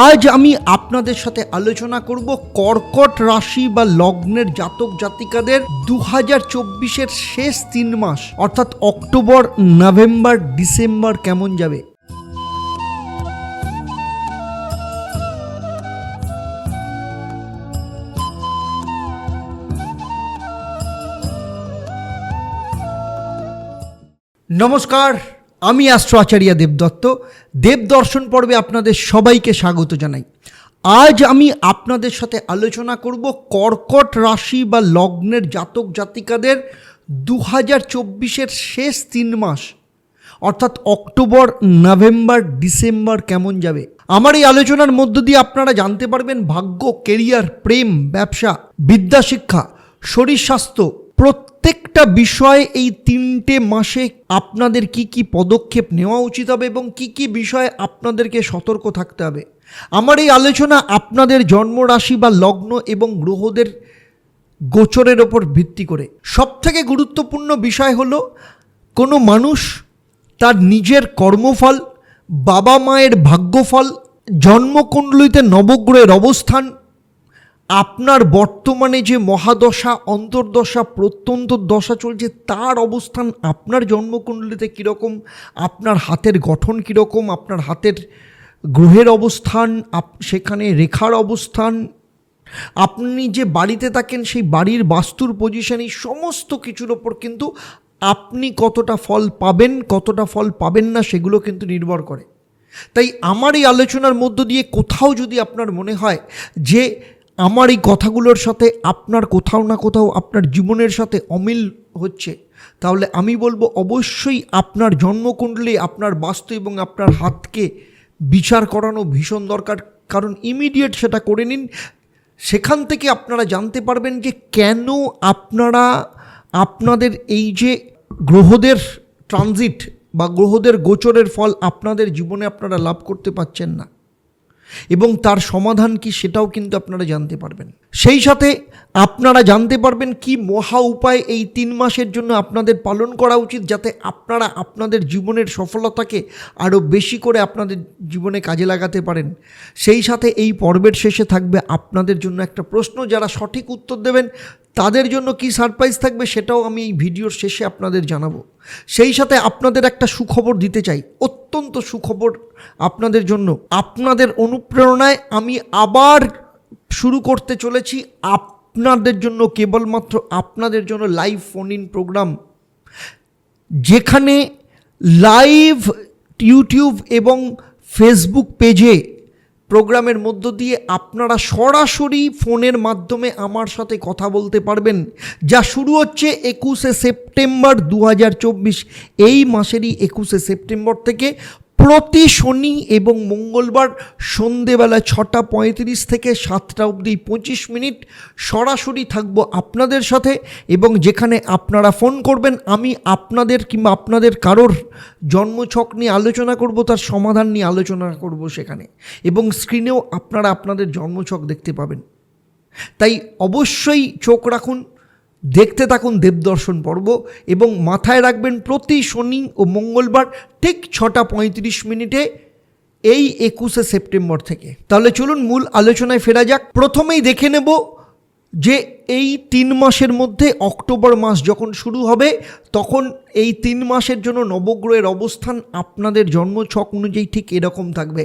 আজ আমি আপনাদের সাথে আলোচনা করব কর্কট রাশি বা লগ্নের জাতক জাতিকাদের দু হাজার চব্বিশের শেষ তিন মাস, অর্থাৎ অক্টোবর, নভেম্বর, ডিসেম্বর কেমন যাবে? নমস্কার, আমি অ্যাস্ট্রো আচার্য দেবদত্ত। দেবদর্শন পর্বে আপনাদের সবাইকে স্বাগত জানাই। আজ আমি আপনাদের সাথে আলোচনা করব কর্কট রাশি বা লগ্নের জাতক জাতিকাদের দু হাজার চব্বিশের শেষ তিন মাস, অর্থাৎ অক্টোবর, নভেম্বর, ডিসেম্বর কেমন যাবে? আমার এই আলোচনার মধ্য দিয়ে আপনারা জানতে পারবেন ভাগ্য, কেরিয়ার, প্রেম, ব্যবসা বিদ্যাশিক্ষা শরীর স্বাস্থ্য প্রত্যেকটা বিষয়ে এই তিনটে মাসে আপনাদের কি কি পদক্ষেপ নেওয়া উচিত হবে এবং কি কি বিষয়ে আপনাদেরকে সতর্ক থাকতে হবে? আমার এই আলোচনা আপনাদের জন্মরাশি বা লগ্ন এবং গ্রহদের গোচরের ওপর ভিত্তি করে। সবথেকে গুরুত্বপূর্ণ বিষয় হলো, কোনো মানুষ তার নিজের কর্মফল, বাবা মায়ের ভাগ্যফল, জন্মকুণ্ডলিতে নবগ্রহের অবস্থান আপনার বর্তমানে যে মহাদশা, অন্তর্দশা প্রত্যন্ত দশা চলছে, তার অবস্থান আপনার জন্মকুণ্ডলিতে কীরকম? আপনার হাতের গঠন কীরকম? আপনার হাতের গ্রহের অবস্থান, আপ- সেখানে রেখার অবস্থান? আপনি যে বাড়িতে থাকেন, সেই বাড়ির বাস্তুর পজিশন এই সমস্ত কিছুর ওপর কিন্তু আপনি কতটা ফল পাবেন, কতটা ফল পাবেন না, সেগুলো কিন্তু নির্ভর করে। তাই আমার এই আলোচনার মধ্য দিয়ে কোথাও যদি আপনার মনে হয় যে আমার এই কথাগুলোর সাথে আপনার কোথাও না কোথাও আপনার জীবনের সাথে অমিল হচ্ছে। তাহলে আমি বলব অবশ্যই আপনার জন্মকুণ্ডলী, আপনার বাস্তু এবং আপনার হাতকে বিচার করানো ভীষণ দরকার। কারণ ইমিডিয়েট সেটা করে নিন। সেখান থেকে আপনারা জানতে পারবেন যে কেন আপনারা, আপনাদের এই যে গ্রহদের ট্রানজিট বা গ্রহদের গোচরের ফল আপনাদের জীবনে আপনারা লাভ করতে পারছেন না। এবং তার সমাধান কি সেটাও কিন্তু আপনারা জানতে পারবেন। সেই সাথে আপনারা জানতে পারবেন কি মহা উপায় এই তিন মাসের জন্য আপনাদের পালন করা উচিত যাতে আপনারা আপনাদের জীবনের সফলতাকে আরও বেশি করে আপনাদের জীবনে কাজে লাগাতে পারেন। সেই সাথে এই পর্বের শেষে থাকবে আপনাদের জন্য একটা প্রশ্ন যারা সঠিক উত্তর দেবেন তাদের জন্য কি সারপ্রাইজ থাকবে সেটাও আমি এই ভিডিওর শেষে আপনাদের জানাব। সেই সাথে আপনাদের একটা সুখবর দিতে চাই। অত্যন্ত সুখবর আপনাদের জন্য। আপনাদের অনুপ্রেরণায় আমি আবার শুরু করতে চলেছি। আপনাদের জন্য কেবলমাত্র আপনাদের জন্য লাইভ ফোন ইন প্রোগ্রাম যেখানে লাইভ ইউটিউব এবং ফেসবুক পেজে প্রোগ্রামের মধ্য দিয়ে আপনারা সরাসরি ফোনের মাধ্যমে আমার সাথে কথা বলতে পারবেন, যা শুরু হচ্ছে একুশে সেপ্টেম্বর দু হাজার চব্বিশ। এই মাসেরই একুশে সেপ্টেম্বর থেকে প্রতি শনি এবং মঙ্গলবার সন্ধেবেলা ছটা পঁয়ত্রিশ থেকে সাতটা অবধি পঁচিশ মিনিট সরাসরি থাকব আপনাদের সাথে এবং যেখানে আপনারা ফোন করবেন, আমি আপনাদের কিংবা আপনাদের কারোর জন্মছক নিয়ে আলোচনা করব, তার সমাধান নিয়ে আলোচনা করব সেখানে। এবং স্ক্রিনেও আপনারা আপনাদের জন্মছক দেখতে পাবেন। তাই অবশ্যই চোখ রাখুন দেখতে থাকুন দেবদর্শন পর্ব এবং মাথায় রাখবেন প্রতি শনি ও মঙ্গলবার ঠিক ছটা পঁয়ত্রিশ মিনিটে এই একুশে সেপ্টেম্বর থেকে। তাহলে চলুন মূল আলোচনায় ফেরা যাক। প্রথমেই দেখে নেব যে এই তিন মাসের মধ্যে অক্টোবর মাস যখন শুরু হবে, তখন এই তিন মাসের জন্য নবগ্রহের অবস্থান আপনাদের জন্মছক অনুযায়ী ঠিক এরকম থাকবে।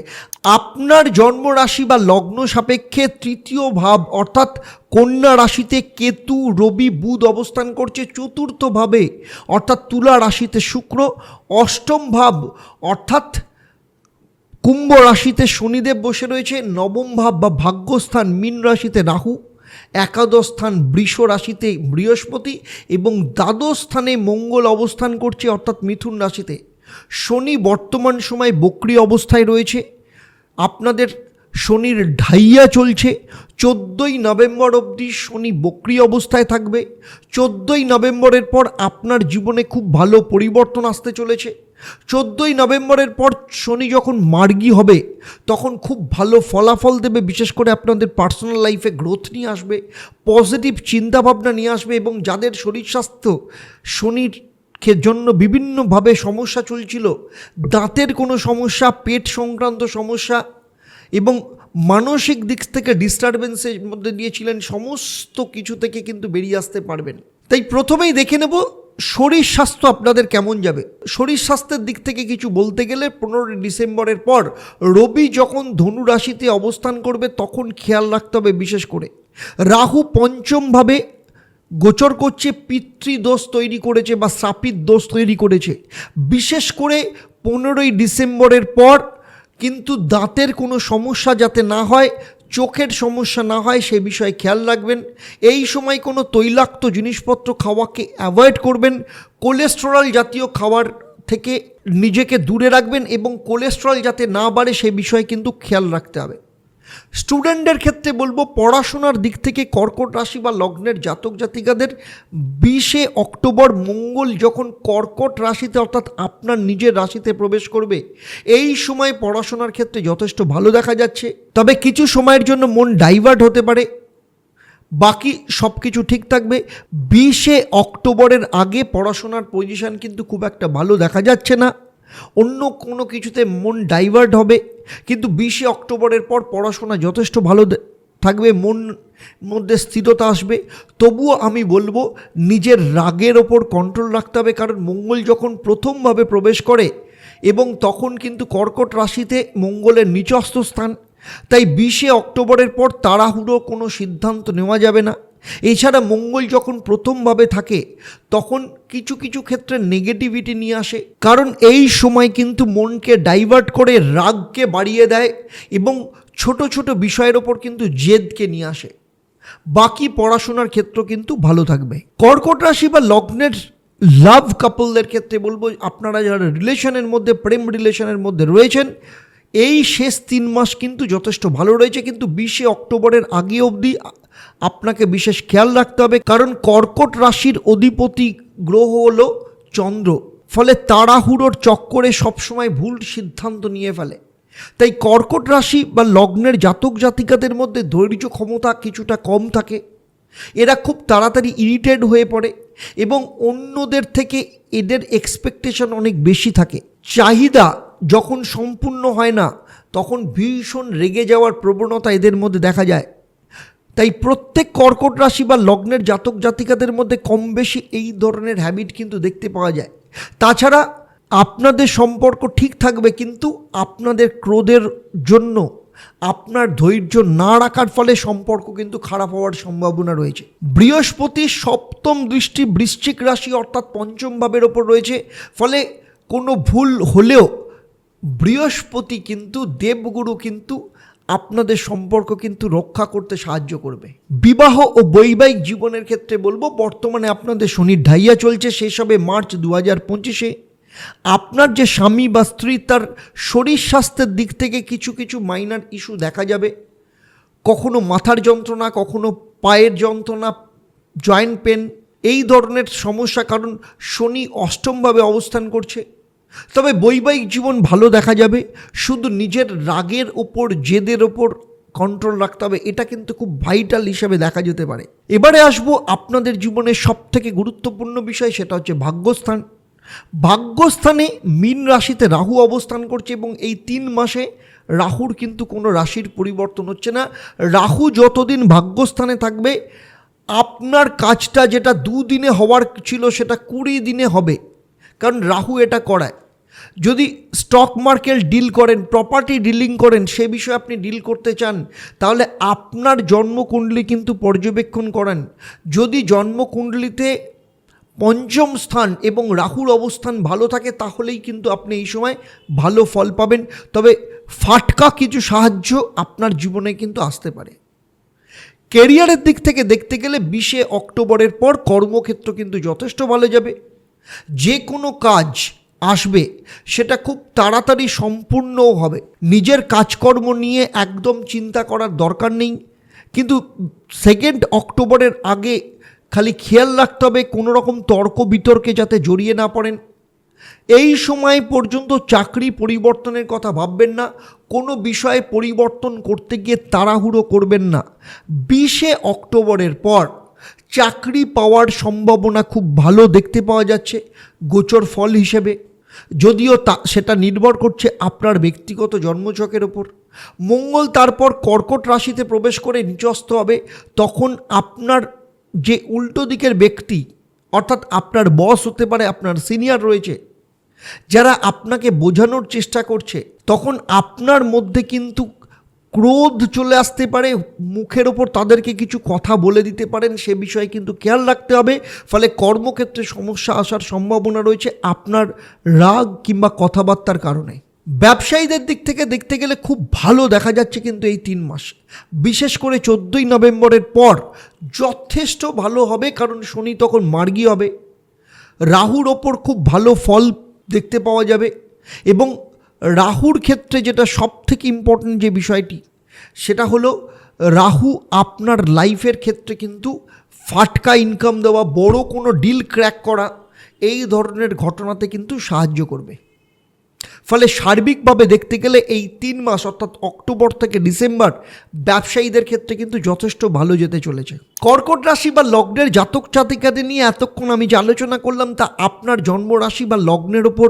আপনার জন্ম রাশি বা লগ্ন সাপেক্ষে তৃতীয় ভাব, অর্থাৎ কন্যা রাশিতে কেতু, রবি, বুধ অবস্থান করছে চতুর্থভাবে অর্থাৎ তুলা রাশিতে শুক্র, অষ্টম ভাব, অর্থাৎ কুম্ভ রাশিতে শনিদেব বসে রয়েছে, নবম ভাব বা ভাগ্যস্থান মীন রাশিতে রাহু একাদশ স্থান বৃষ রাশিতে বৃহস্পতি এবং দ্বাদশ স্থানে মঙ্গল অবস্থান করছে, অর্থাৎ মিথুন রাশিতে। শনি বর্তমান সময় বক্রি অবস্থায় রয়েছে। আপনাদের শনির ঢাইয়া চলছে। চোদ্দোই নভেম্বর অবধি শনি বক্রি অবস্থায় থাকবে। চোদ্দোই নভেম্বরের পর আপনার জীবনে খুব ভালো পরিবর্তন আসতে চলেছে। চোদ্দোই নভেম্বরের পর শনি যখন মার্গী হবে, তখন খুব ভালো ফলাফল দেবে, বিশেষ করে আপনাদের পার্সোনাল লাইফে গ্রোথ নিয়ে আসবে, পজিটিভ চিন্তাভাবনা নিয়ে আসবে এবং যাদের শরীর স্বাস্থ্য শনির জন্য বিভিন্নভাবে সমস্যা চলছিল, দাঁতের কোনো সমস্যা, পেট সংক্রান্ত সমস্যা এবং মানসিক দিক থেকে ডিস্টারবেন্সের মধ্যে দিয়েছিলেন সমস্ত কিছু থেকে কিন্তু বেরিয়ে আসতে পারবেন। তাই প্রথমেই দেখে নেব শরীর স্বাস্থ্য আপনাদের কেমন যাবে? শরীর স্বাস্থ্যের দিক থেকে কিছু বলতে গেলে পনেরোই ডিসেম্বরের পর রবি যখন ধনু রাশিতে অবস্থান করবে তখন খেয়াল রাখতে হবে বিশেষ করে। রাহু পঞ্চমভাবে গোচর করছে পিতৃদোষ তৈরি করেছে বা শ্রাপিত দোষ তৈরি করেছে। বিশেষ করে পনেরোই ডিসেম্বরের পর কিন্তু দাঁতের কোনো সমস্যা যাতে না হয় চোখের সমস্যা না হয়, সে বিষয়ে খেয়াল রাখবেন। এই সময় কোনো তৈলাক্ত জিনিসপত্র খাওয়াকে অ্যাভয়েড করবেন। কোলেস্টেরল জাতীয় খাবার থেকে নিজেকে দূরে রাখবেন এবং কোলেস্টেরল যাতে না বাড়ে, সে বিষয়ে কিন্তু খেয়াল রাখতে হবে। স্টুডেন্টদের ক্ষেত্রে বলব পড়াশোনার দিক থেকে কর্কট রাশি বা লগ্নের জাতক জাতিকাদের বিশে অক্টোবর মঙ্গল যখন কর্কট রাশিতে অর্থাৎ আপনার নিজের রাশিতে প্রবেশ করবে, এই সময় পড়াশোনার ক্ষেত্রে যথেষ্ট ভালো দেখা যাচ্ছে। তবে কিছু সময়ের জন্য মন ডাইভার্ট হতে পারে। বাকি সব কিছু ঠিক থাকবে। বিশে অক্টোবরের আগে পড়াশোনার পজিশন কিন্তু খুব একটা ভালো দেখা যাচ্ছে না। অন্য কোনো কিছুতে মন ডাইভার্ট হবে, কিন্তু বিশে অক্টোবরের পর পড়াশোনা যথেষ্ট ভালো থাকবে, মন মধ্যে স্থিরতা আসবে। তবুও আমি বলব, নিজের রাগের ওপর কন্ট্রোল রাখতে হবে, কারণ মঙ্গল যখন প্রথমভাবে প্রবেশ করে, এবং তখন কিন্তু কর্কট রাশিতে মঙ্গলের নিচস্থ স্থান, তাই বিশে অক্টোবরের পর তাড়াহুড়ো কোনো সিদ্ধান্ত নেওয়া যাবে না। এছাড়া মঙ্গল যখন প্রথমভাবে থাকে, তখন কিছু কিছু ক্ষেত্রে নেগেটিভিটি নিয়ে আসে। কারণ এই সময় কিন্তু মনকে ডাইভার্ট করে রাগকে বাড়িয়ে দেয় এবং ছোট ছোট বিষয়ের ওপর কিন্তু জেদকে নিয়ে আসে। বাকি পড়াশোনার ক্ষেত্র কিন্তু ভালো থাকবে। কর্কট রাশি বা লগ্নের লাভ কাপলদের ক্ষেত্রে বলব, আপনারা যারা রিলেশনের মধ্যে, প্রেম রিলেশনের মধ্যে রয়েছেন, এই শেষ তিন মাস কিন্তু যথেষ্ট ভালো রয়েছে। কিন্তু বিশে অক্টোবরের আগে অবধি আপনাকে বিশেষ খেয়াল রাখতে হবে, কারণ কর্কট রাশির অধিপতি গ্রহ হলো চন্দ্র। ফলে তাড়াহুড়োর চক্করে সবসময় ভুল সিদ্ধান্ত নিয়ে ফেলে। তাই কর্কট রাশি বা লগ্নের জাতক জাতিকাদের মধ্যে ধৈর্য ক্ষমতা কিছুটা কম থাকে। এরা খুব তাড়াতাড়ি ইরিটেড হয়ে পড়ে এবং অন্যদের থেকে এদের এক্সপেকটেশন অনেক বেশি থাকে। চাহিদা যখন সম্পূর্ণ হয় না, তখন ভীষণ রেগে যাওয়ার প্রবণতা এদের মধ্যে দেখা যায়। তাই প্রত্যেক কর্কট রাশি বা লগ্নের জাতক জাতিকাদের মধ্যে কম বেশি এই ধরনের হ্যাবিট কিন্তু দেখতে পাওয়া যায়। তাছাড়া আপনাদের সম্পর্ক ঠিক থাকবে কিন্তু আপনাদের ক্রোধের জন্য, আপনার ধৈর্য না রাখার ফলে সম্পর্ক কিন্তু খারাপ হওয়ার সম্ভাবনা রয়েছে। বৃহস্পতি সপ্তম দৃষ্টি বৃশ্চিক রাশি অর্থাৎ পঞ্চম ভাবের ওপর রয়েছে, ফলে কোনো ভুল হলেও বৃহস্পতি কিন্তু দেবগুরু কিন্তু আপনাদের সম্পর্ক কিন্তু রক্ষা করতে সাহায্য করবে। বিবাহ ও বৈবাহিক জীবনের ক্ষেত্রে বলব, বর্তমানে আপনাদের শনির ঢাইয়া চলছে সেসবে মার্চ দু হাজার পঁচিশে। আপনার যে স্বামী বা স্ত্রী, তার শরীর স্বাস্থ্যের দিক থেকে কিছু কিছু মাইনার ইস্যু দেখা যাবে। কখনো মাথার যন্ত্রণা, কখনো পায়ের যন্ত্রণা জয়েন্ট পেন এই ধরনের সমস্যা কারণ শনি অষ্টমভাবে অবস্থান করছে। তবে বৈবাহিক জীবন ভালো দেখা যাবে। শুধু নিজের রাগের ওপর, জেদের ওপর কন্ট্রোল রাখতে হবে, এটা কিন্তু খুব ভাইটাল হিসাবে দেখা যেতে পারে। এবারে আসব আপনাদের জীবনের সব থেকে গুরুত্বপূর্ণ বিষয়, সেটা হচ্ছে ভাগ্যস্থান। ভাগ্যস্থানে মীন রাশিতে রাহু অবস্থান করছে এবং এই তিন মাসে রাহুর কিন্তু কোনো রাশির পরিবর্তন হচ্ছে না। রাহু যতদিন ভাগ্যস্থানে থাকবে, আপনার কাজটা যেটা দুদিনে হওয়ার ছিল সেটা কুড়ি দিনে হবে। কারণ রাহু এটা করায়। যদি স্টক মার্কেট ডিল করেন প্রপার্টি ডিলিং করেন, সে বিষয়ে আপনি ডিল করতে চান, তাহলে আপনার জন্মকুণ্ডলী কিন্তু পর্যবেক্ষণ করান। যদি জন্মকুণ্ডলিতে পঞ্চম স্থান এবং রাহুর অবস্থান ভালো থাকে, তাহলেই কিন্তু আপনি এই সময় ভালো ফল পাবেন। তবে ফাটকা কিছু সাহায্য আপনার জীবনে কিন্তু আসতে পারে। কেরিয়ারের দিক থেকে দেখতে গেলে বিশে অক্টোবরের পর কর্মক্ষেত্র কিন্তু যথেষ্ট ভালো যাবে। যে কোনো কাজ আসবে, সেটা খুব তাড়াতাড়ি সম্পূর্ণও হবে। নিজের কাজকর্ম নিয়ে একদম চিন্তা করার দরকার নেই। কিন্তু সেকেন্ড অক্টোবরের আগে খালি খেয়াল রাখতে হবে কোনো রকম তর্ক বিতর্কে যাতে জড়িয়ে না পড়েন। এই সময় পর্যন্ত চাকরি পরিবর্তনের কথা ভাববেন না, কোনো বিষয়ে পরিবর্তন করতে গিয়ে তাড়াহুড়ো করবেন না। বিশে অক্টোবরের পর চাকরি পাওয়ার সম্ভাবনা খুব ভালো দেখতে পাওয়া যাচ্ছে, গোচর ফল হিসেবে। যদিও তা, সেটা নির্ভর করছে আপনার ব্যক্তিগত জন্মচকের ওপর মঙ্গল তারপর কর্কট রাশিতে প্রবেশ করে নিচস্থ হবে, তখন আপনার যে উল্টো দিকের ব্যক্তি, অর্থাৎ আপনার বস হতে পারে, আপনার সিনিয়র রয়েছে, যারা আপনাকে বোঝানোর চেষ্টা করছে, তখন আপনার মধ্যে কিন্তু ক্রোধ চলে আসতে পারে, মুখের ওপর তাদেরকে কিছু কথা বলে দিতে পারেন, সে বিষয়ে কিন্তু খেয়াল রাখতে হবে। ফলে কর্মক্ষেত্রে সমস্যা আসার সম্ভাবনা রয়েছে আপনার রাগ কিংবা কথাবার্তার কারণে। ব্যবসায়ীদের দিক থেকে দেখতে গেলে খুব ভালো দেখা যাচ্ছে কিন্তু এই তিন মাস। বিশেষ করে চোদ্দোই নভেম্বরের পর যথেষ্ট ভালো হবে কারণ শনি তখন মার্গী হবে। রাহুর ওপর খুব ভালো ফল দেখতে পাওয়া যাবে এবং রাহুর ক্ষেত্রে যেটা সব থেকে ইম্পর্টেন্ট যে বিষয়টি, সেটা হলো রাহু আপনার লাইফের ক্ষেত্রে কিন্তু ফাটকা ইনকাম দেওয়া, বড় কোনো ডিল ক্র্যাক করা, এই ধরনের ঘটনাতে কিন্তু সাহায্য করবে। ফলে সার্বিকভাবে দেখতে গেলে এই তিন মাস, অর্থাৎ অক্টোবর থেকে ডিসেম্বর, ব্যবসায়ীদের ক্ষেত্রে কিন্তু যথেষ্ট ভালো যেতে চলেছে। কর্কট রাশি বা লগ্নের জাতক জাতিকাদের নিয়ে এতক্ষণ আমি যে আলোচনা করলাম, তা আপনার জন্ম রাশি বা লগ্নের ওপর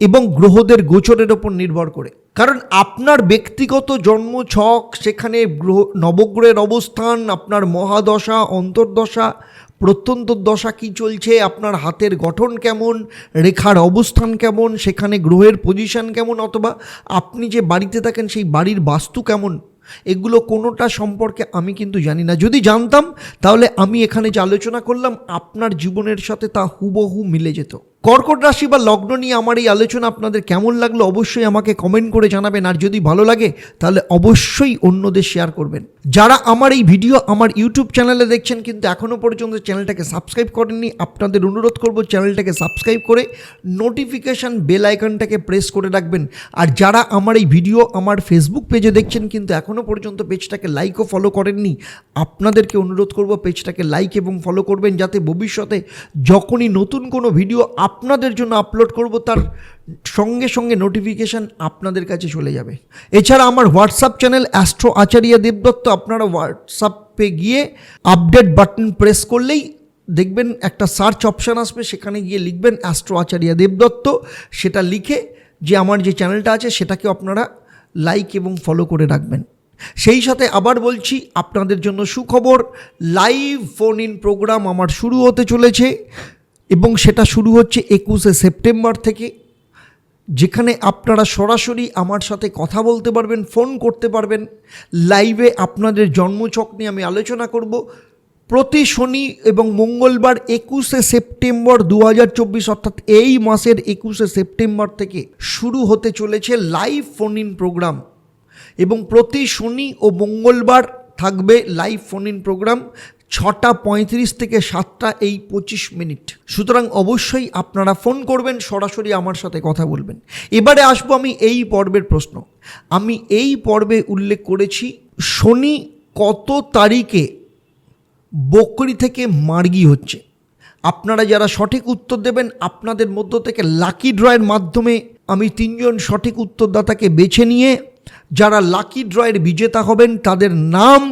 এবং গ্রহদের গোচরের ওপর নির্ভর করে। কারণ আপনার ব্যক্তিগত জন্ম, ছক, সেখানে গ্রহ, নবগ্রহের অবস্থান, আপনার মহাদশা, অন্তর্দশা প্রত্যন্ত দশা কী চলছে, আপনার হাতের গঠন কেমন, রেখার অবস্থান কেমন, সেখানে গ্রহের পজিশন কেমন, অথবা আপনি যে বাড়িতে থাকেন, সেই বাড়ির বাস্তু কেমন, এগুলো কোনোটা সম্পর্কে আমি কিন্তু জানি না। যদি জানতাম, তাহলে আমি এখানে যে আলোচনা করলাম, আপনার জীবনের সাথে তা হুবহু মিলে যেত। কর্কট রাশি বা লগ্ন নিয়ে আমার এই আলোচনা আপনাদের কেমন লাগল অবশ্যই আমাকে কমেন্ট করে জানাবেন। আর যদি ভালো লাগে, তাহলে অবশ্যই অন্যদের শেয়ার করবেন। যারা আমার এই ভিডিও আমার ইউটিউব চ্যানেলে দেখছেন কিন্তু এখনও পর্যন্ত চ্যানেলটাকে সাবস্ক্রাইব করেননি, আপনাদের অনুরোধ করব চ্যানেলটাকে সাবস্ক্রাইব করে নোটিফিকেশান বেল আইকনটাকে প্রেস করে রাখবেন। আর যারা আমার এই ভিডিও আমার ফেসবুক পেজে দেখছেন কিন্তু এখনও পর্যন্ত পেজটাকে লাইক ও ফলো করেননি, আপনাদেরকে অনুরোধ করব পেজটাকে লাইক এবং ফলো করবেন, যাতে ভবিষ্যতে যখনই নতুন কোনো ভিডিও আপনাদের জন্য আপলোড করব, তার সঙ্গে সঙ্গে নোটিফিকেশান আপনাদের কাছে চলে যাবে। এছাড়া আমার WhatsApp channel astro Acharya Debdutta আপনারা হোয়াটসঅ্যাপে গিয়ে আপডেট বাটন প্রেস করলেই দেখবেন একটা সার্চ অপশান আসবে, সেখানে গিয়ে লিখবেন অ্যাস্ট্রো আচারিয়া দেবদত্ত সেটা লিখে যে আমার যে চ্যানেলটা আছে, সেটাকেও আপনারা লাইক এবং ফলো করে রাখবেন। সেই সাথে আবার বলছি, আপনাদের জন্য সুখবর লাইভ ফোন ইন প্রোগ্রাম আমার শুরু হতে চলেছে। এবং সেটা শুরু হচ্ছে একুশে সেপ্টেম্বর থেকে। যেখানে আপনারা সরাসরি আমার সাথে কথা বলতে পারবেন, ফোন করতে পারবেন। লাইভে আপনাদের জন্মছক নিয়ে আমি আলোচনা করব। প্রতি শনি এবং মঙ্গলবার একুশে সেপ্টেম্বর দু হাজার চব্বিশ, অর্থাৎ এই মাসের একুশে সেপ্টেম্বর থেকে শুরু হতে চলেছে লাইভ ফোন ইন প্রোগ্রাম। এবং প্রতি শনি ও মঙ্গলবার থাকবে লাইভ ফোন ইন প্রোগ্রাম। ছটা পঁয়ত্রিশ থেকে সাতটা এই পঁচিশ মিনিট। সুতরাং অবশ্যই আপনারা ফোন করবেন, সরাসরি আমার সাথে কথা বলবেন। এবারে আসব আমি এই পর্বের প্রশ্ন। আমি এই পর্বে উল্লেখ করেছি, শনি কত তারিখে বকরি থেকে মার্গি হচ্ছে? আপনারা যারা সঠিক উত্তর দেবেন, আপনাদের মধ্য থেকে লাকি ড্রয়ের মাধ্যমে আমি তিনজন সঠিক উত্তরদাতাকে বেছে নিয়ে, যারা লাকি ড্রয়ের বিজেতা হবেন, তাদের নাম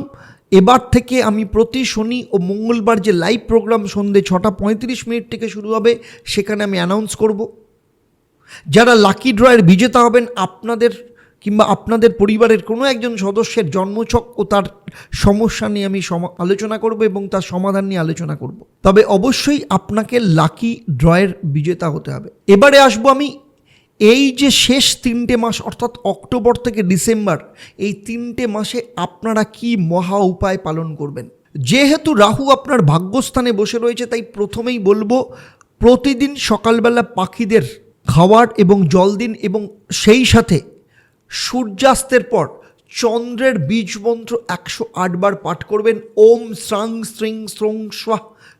এবার থেকে আমি প্রতি শনি ও মঙ্গলবার যে লাইভ প্রোগ্রাম সন্ধে ছটা পঁয়ত্রিশ মিনিট থেকে শুরু হবে, সেখানে আমি অ্যানাউন্স করব। যারা লাকি ড্রয়ের বিজেতা হবেন, আপনাদের কিংবা আপনাদের পরিবারের কোনো একজন সদস্যের জন্মছক ও তার সমস্যা নিয়ে আমি আলোচনা করব এবং তার সমাধান নিয়ে আলোচনা করব। তবে অবশ্যই আপনাকে লাকি ড্রয়ের বিজেতা হতে হবে। এবারে আসব আমি এই যে শেষ তিনটে মাস, অর্থাৎ অক্টোবর থেকে ডিসেম্বর, এই তিনটে মাসে আপনারা কি মহা উপায় পালন করবেন? যেহেতু রাহু আপনার ভাগ্যস্থানে বসে রয়েছে, তাই প্রথমেই বলব, প্রতিদিন সকালবেলা পাখিদের খাওয়ার এবং জল দিন এবং সেই সাথে সূর্যাস্তের পর চন্দ্রের বীজ মন্ত্র একশো আটবার পাঠ করবেন। ওম শ্রাং শ্রিং শ্রং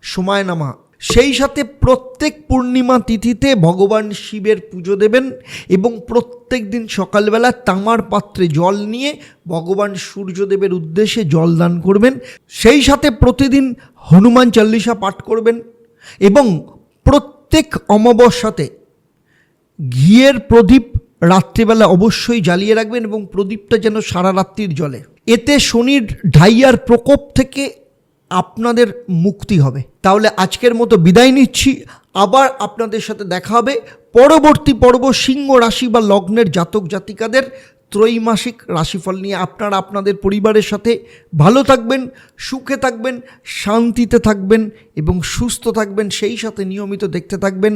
সময় নামা। সেই সাথে প্রত্যেক পূর্ণিমা তিথিতে ভগবান শিবের পুজো দেবেন এবং প্রত্যেক দিন সকালবেলা তামার পাত্রে জল নিয়ে ভগবান সূর্যদেবের উদ্দেশ্যে জল দান করবেন। সেই সাথে প্রতিদিন হনুমান চল্লিশা পাঠ করবেন এবং প্রত্যেক অমাবস্যাতে ঘিয়ের প্রদীপ রাত্রিবেলা অবশ্যই জ্বালিয়ে রাখবেন এবং প্রদীপটা যেন সারা রাত্রির জলে এতে শনির ঢাইয়ার প্রকোপ থেকে আপনাদের মুক্তি হবে। তাহলে আজকের মতো বিদায় নিচ্ছি। আবার আপনাদের সাথে দেখা হবে পরবর্তী পর্ব সিংহ রাশি বা লগ্নের জাতক জাতিকাদের ত্রৈমাসিক রাশিফল নিয়ে। আপনারা আপনাদের পরিবারের সাথে ভালো থাকবেন, সুখে থাকবেন, শান্তিতে থাকবেন এবং সুস্থ থাকবেন, সেই সাথে নিয়মিত দেখতে থাকবেন।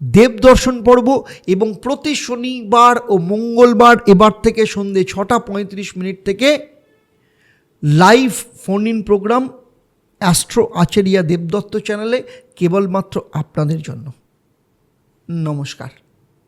দেব দর্শন পর্ব এবং প্রতি শনিবার ও মঙ্গলবার এবার থেকে সন্ধে ছটা পঁয়ত্রিশ মিনিট থেকে live phone in program astro Acharya Debdutta চ্যানেলে কেবলমাত্র আপনাদের জন্য। নমস্কার।